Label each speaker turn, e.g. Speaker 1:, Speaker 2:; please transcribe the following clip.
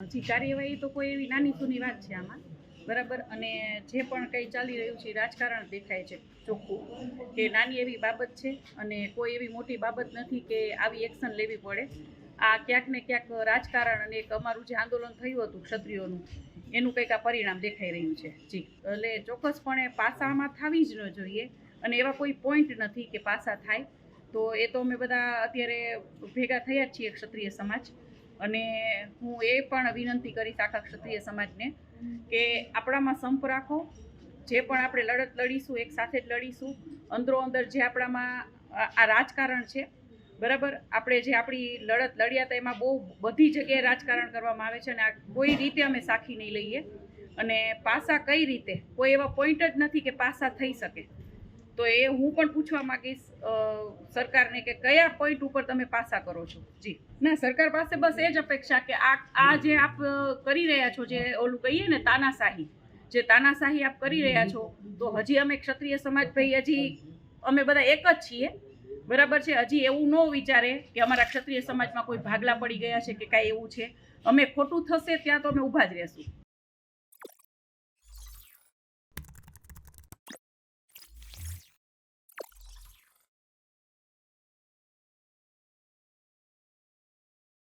Speaker 1: હજી કાર્યવાહી તો કોઈ એવી નાની સૂની વાત છે આમાં. બરાબર? અને જે પણ કંઈ ચાલી રહ્યું છે રાજકારણ દેખાય છે ચોખ્ખું. કે નાની એવી બાબત છે અને કોઈ એવી મોટી બાબત નથી કે આવી એક્શન લેવી પડે. આ ક્યાંક ને ક્યાંક રાજકારણ અને એક અમારું જે આંદોલન થયું હતું ક્ષત્રિયોનું, એનું કંઈક આ પરિણામ દેખાઈ રહ્યું છે. જી. એટલે ચોક્કસપણે પાસામાં થવી જ ન જોઈએ અને એવા કોઈ પોઈન્ટ નથી કે પાસા થાય. તો એ તો અમે બધા અત્યારે ભેગા થયા જ છીએ ક્ષત્રિય સમાજ. અને હું એ પણ વિનંતી કરીશ આખા ક્ષત્રિય સમાજને કે આપણામાં સંપ રાખો, જે પણ આપણે લડત લડીશું, એક સાથે જ લડીશું, અંદરો અંદર જે આપણામાં આ રાજકારણ છે, બરાબર? આપણે જે આપણી લડત લડ્યા હતા, એમાં બહુ બધી જગ્યાએ રાજકારણ કરવામાં આવે છે અને આ કોઈ રીતે અમે સાખી નહીં લઈએ. અને પાસા કઈ રીતે? કોઈ એવા પોઈન્ટ જ નથી કે પાસા થઈ શકે. તો એ હું પણ પૂછવા માંગીશ સરકારને કે કયા પોઈન્ટ ઉપર તમે પાસા કરો છો? જી. ના, સરકાર પાસે બસ એ જ અપેક્ષા કે આ આ જે આપ કરી રહ્યા છો, જે ઓલું કહીએ ને, તાનાશાહી, જે તાનાશાહી આપ કરી રહ્યા છો, તો હજી અમે ક્ષત્રિય સમાજ ભાઈ હજી અમે બધા એક જ છીએ. બરાબર છે? હજી એવું ન વિચારે કે અમારા ક્ષત્રિય સમાજમાં કોઈ ભાગલા પડી ગયા છે કે કાંઈ એવું છે. અમે ખોટું થશે ત્યાં તો અમે ઊભા જ રહેશું.